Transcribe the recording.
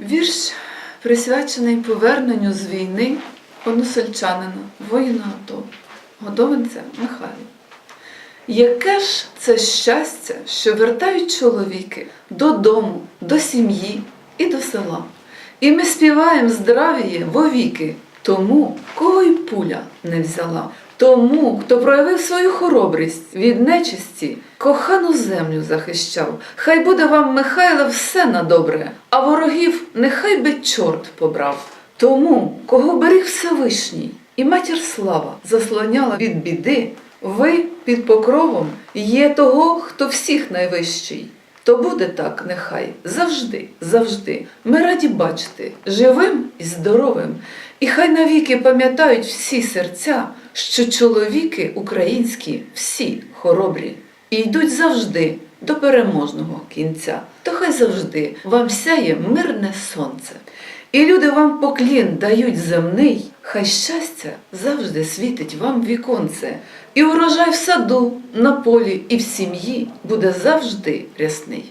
Вірш присвячений поверненню з війни односельчанина, воїна АТО, годованця Михайла. Яке ж це щастя, що вертають чоловіки додому, до сім'ї і до села. І ми співаємо здравіє вовіки тому, кого й пуля не взяла, тому, хто проявив свою хоробрість від нечисті, кохану землю захищав. Хай буде вам, Михайле, все на добре, а ворогів нехай би чорт побрав. Тому, кого беріг Всевишній, і матір слава заслоняла від біди, ви під покровом є того, хто всіх найвищий. То буде так, нехай завжди, завжди. Ми раді бачити живим і здоровим. І хай навіки пам'ятають всі серця, що чоловіки українські всі хоробрі і йдуть завжди до переможного кінця. То хай завжди вам сяє мирне сонце. І люди вам поклін дають земний, хай щастя завжди світить вам віконце, і урожай в саду, на полі і в сім'ї буде завжди рясний.